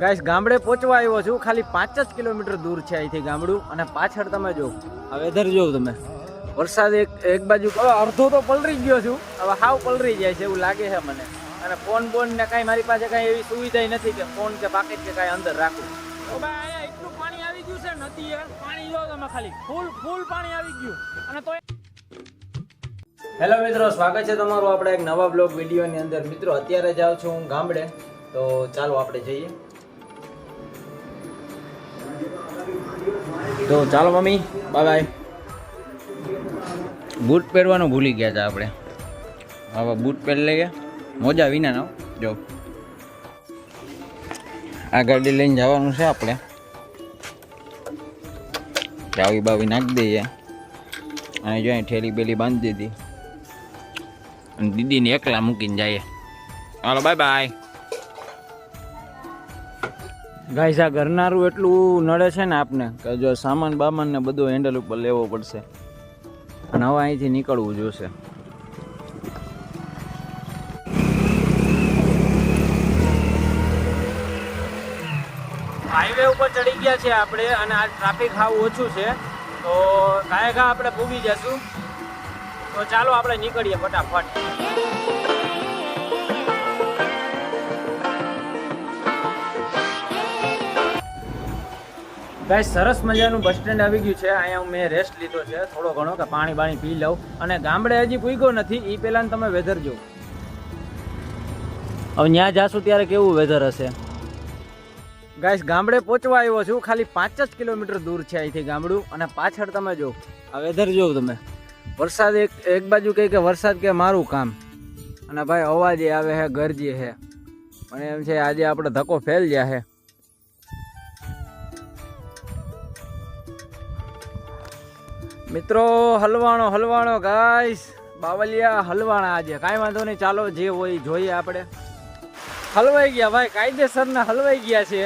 Guys ગામડે પહોંચવા આવ્યો છું. ખાલી પાંચ જ કિલોમીટર દૂર છે અહીંથી ગામડું. અને પાછળ તમે જો આ વેધર જોવ તમે. વરસાદ એક એક બાજુ અડધો તો પલરી ગયો છું. હવે હાવ પલરી જાય છે એવું લાગે છે મને. અને ફોન બોન ને કાંઈ મારી પાસે કાંઈ એવી સુવિધા નથી કે ફોન કે પાકેટ કે કાંઈ અંદર રાખું. તો ભાઈ એટલું પાણી આવી ગયું છે નથી પાણી જો તમે ખાલી. ફૂલ ફૂલ પાણી આવી ગયું. અને તો હેલો મિત્રો સ્વાગત છે તમારું આપણે એક નવા બ્લોગ વિડીયોની અંદર. મિત્રો અત્યારે જાઉં છું હું ગામડે. તો ચાલો આપણે જઈએ. તો ચાલો મમ્મી બાય બાય બૂટ પહેરવાનું ભૂલી ગયા હતા આપણે. હવે બૂટ પહેરી લઈએ. મોજા વિના નો જો. આ ગાડી લઈને જવાનું છે આપણે. ચાવી બાવી નાખી દઈએ. અને જો ઠેલી બેલી બાંધી દીધી. અને દીદીને એકલા મૂકીને જઈએ. હાલો બાય બાય ગાઈસ, આ ઘરનારું એટલું નડે છે ને આપને કે જો સામાન બામાન ને બધું હેન્ડલ ઉપર લેવો પડશે. અને હવે અહીંથી નીકળવું જોશે. હાઈવે ઉપર ચડી ગયા છે આપણે અને આ ટ્રાફિક હાવ ઓછું છે. તો ઘા આપણે ભૂગી જશું. તો ચાલો આપણે નીકળીએ ફટાફટ. ગાઈસ સરસ મજાનું બસ સ્ટેન્ડ આવી ગયું છે. અહીંયા મેં રેસ્ટ લીધો છે. થોડો ઘણો કે પાણી બાણી પી લઉં. અને ગામડે હજી પૂગ્યો નથી. એ પહેલાં તમે વેધર જો હવે ત્યાં જાશું ત્યારે કેવું વેધર હશે? ગાઈસ ગામડે પહોંચવા આવ્યો છું. ખાલી પાંચ જ કિલોમીટર દૂર છે અહીંથી ગામડું. અને પાછળ તમે જો આ વેધર જો તમે. વરસાદ એક એક બાજુ કહે કે વરસાદ કે મારું કામ. અને ભાઈ, અવાજે આવે છે ગરજી છે પણ એમ છે, આજે આપણે ધક્કો ફેલ ગયા છે મિત્રો, હલવાણો હલવાણો ગાઈસ બાવલિયા હલવાણા આજે. કાંઈ વાંધો નહીં, ચાલો જે હોય જોઈએ આપણે. હલવાઈ ગયા ભાઈ, કાયદેસરના હલવાઈ ગયા છે.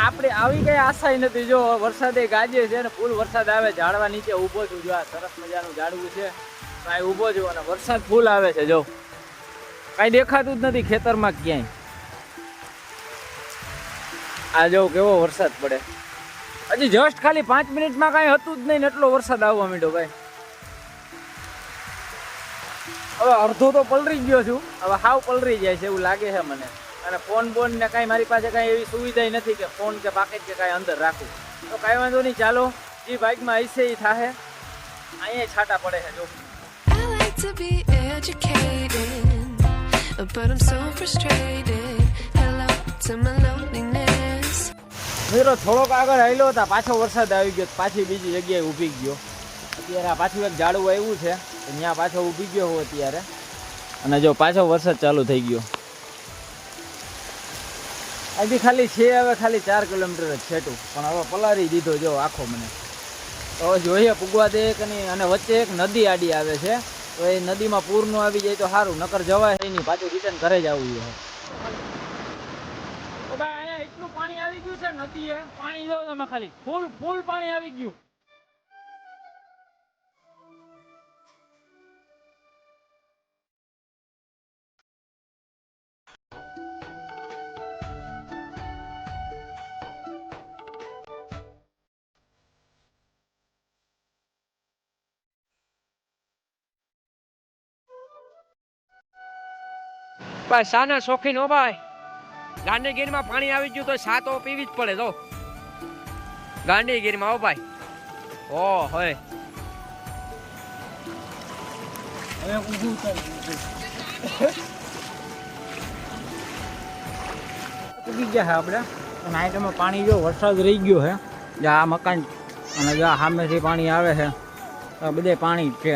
આપણે આવી કઈ આશા નથી, જો વરસાદે ગાજે છે ને ફૂલ વરસાદ આવે, ઝાડવા નીચે ઊભો છું. જો આ સરસ મજાનું ઝાડવું છે, કાંઈ ઊભો છું અને વરસાદ ફૂલ આવે છે, જો. કાંઈ દેખાતું જ નથી ખેતરમાં ક્યાંય. આ જો કેવો વરસાદ પડે. હજી જસ્ટ ખાલી પાંચ મિનિટમાં કાંઈ હતું જ નહીં એટલો વરસાદ આવવા માંડ્યો ભાઈ. હવે અડધો તો પલરી ગયો છું. હવે હાવ પલરી જાય છે એવું લાગે છે મને. અને ફોન બોન ને કાંઈ મારી પાસે કાંઈ એવી સુવિધા નથી કે ફોન કે પાકેટ કે કાંઈ અંદર રાખું. તો કાંઈ વાંધો નહીં, ચાલો. જે બાઇકમાં હશે એ થાહે. અહીંયા છાટા પડે છે, જો. But I'm so frustrated. Hello to my loneliness. મિત્રો થોડોક આગળ આવેલો હતા, પાછો વરસાદ આવી ગયો, પાછી બીજી જગ્યાએ ઊભી ગયો. અત્યારે આ પાછું એક ઝાડવું આવ્યું છે ત્યાં પાછો ઊભી ગયો હોય અત્યારે. અને જો પાછો વરસાદ ચાલુ થઈ ગયો. અહીંથી ખાલી છે, હવે ખાલી ચાર કિલોમીટર જ છેટું પણ હવે પલારી દીધો જો આખો મને. તો જોઈએ, પૂગવા દે કે નહીં. અને વચ્ચે એક નદી આડી આવે છે, તો એ નદીમાં પૂરનું આવી જાય તો સારું. નકર જવાય નહીં, પાછું રિટર્ન ઘરે જ આવવું છે. અહીંયા એટલું પાણી આવી ગયું છે, નદીએ. પાણી જો તમે ખાલી ફૂલ ફૂલ પાણી આવી ગયું. ભાઈ, સાના શોખીન હો ભાઈ. ગાંધીગીરમાં પાણી આવી ગયું તો સાતો પીવી જ પડે તો ગાંધીગીરીમાં હો ભાઈ. ઓ હોય ગયા છે આપણે. અને પાણી જો વરસાદ રહી ગયો છે આ મકાન, અને જો પાણી આવે છે બધે પાણી છે.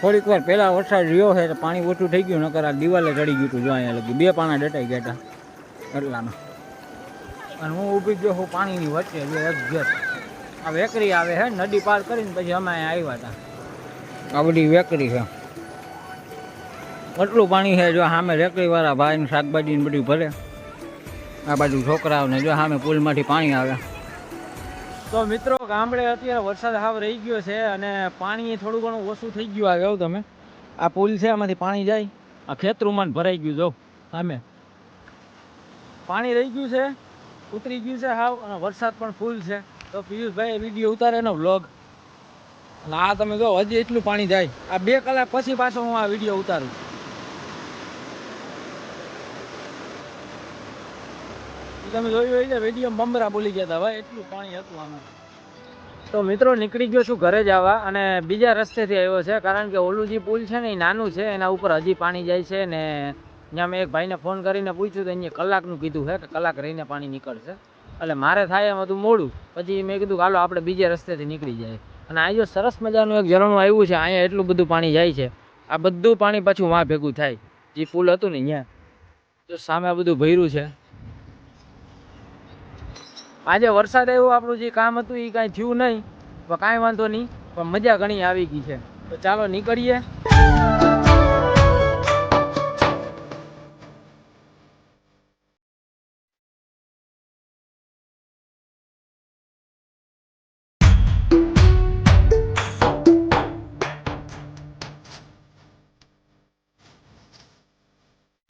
થોડીક વાર પહેલાં વરસાદ રહ્યો છે તો પાણી ઓછું થઈ ગયું, નકર આ દિવાલે ચડી ગયું હતું જો અહીંયા લગી. બે પાણા ડટાઈ ગયા હતા એટલામાં. અને હું ઊભી ગયો હું પાણીની વચ્ચે જો એક ગેટ આ વેકરી આવે છે, નદી પાર કરીને પછી અમે અહીંયા આવ્યા હતા. આ બધી વેકરી છે. એટલું પાણી છે જો સામે રેકડીવાળા ભાઈને શાકભાજીને બધું ભરે. આ બાજુ છોકરાઓને જો સામે પુલમાંથી પાણી આવે. તો મિત્રો, ગામડે અત્યારે વરસાદ હાવ રહી ગયો છે અને પાણી થોડું ઘણું ઓછું થઈ ગયું આવે એવું તમે. આ પુલ છે, આમાંથી પાણી જાય. આ ખેતરુમાં ભરાઈ ગયું, જો, સામે. પાણી રહી ગયું છે, ઉતરી ગયું છે હાવ અને વરસાદ પણ ફૂલ છે. તો પિયુષભાઈ વીડિયો ઉતારે એનો વ્લોગ. અને આ તમે જો, હજી એટલું પાણી જાય. આ બે કલાક પછી પાછો હું આ વીડિયો ઉતારું. તમે જોયું હોય છે વીડિયો મમરા બોલી ગયા હતા, ભાઈ, એટલું પાણી હતું આમાં. તો મિત્રો, નીકળી ગયો છું ઘરે જવા અને બીજા રસ્તેથી આવ્યો છે, કારણ કે ઓલું જે પુલ છે ને, એ નાનું છે, એના ઉપર હજી પાણી જાય છે, ને ત્યાં મેં એક ભાઈને ફોન કરીને પૂછ્યું તો અહીંયા કલાકનું કીધું છે કે કલાક રહીને પાણી નીકળશે. એટલે મારે થાય એમ હતું મોડું. પછી મેં કીધું હાલો, આપણે બીજે રસ્તેથી નીકળી જાય. અને આ જો સરસ મજાનું એક ઝરણું આવ્યું છે, અહીંયા એટલું બધું પાણી જાય છે. આ બધું પાણી પાછું વાં ભેગું થાય. જે પુલ હતું ને, અહીંયા. જો સામે બધું ભર્યું છે. આજે વરસાદ આવ્યો, આપણું જે કામ હતું એ કાંઈ થયું નહીં, પણ કાંઈ વાંધો નહીં, પણ મજા ઘણી આવી ગઈ છે. તો ચાલો નીકળીએ.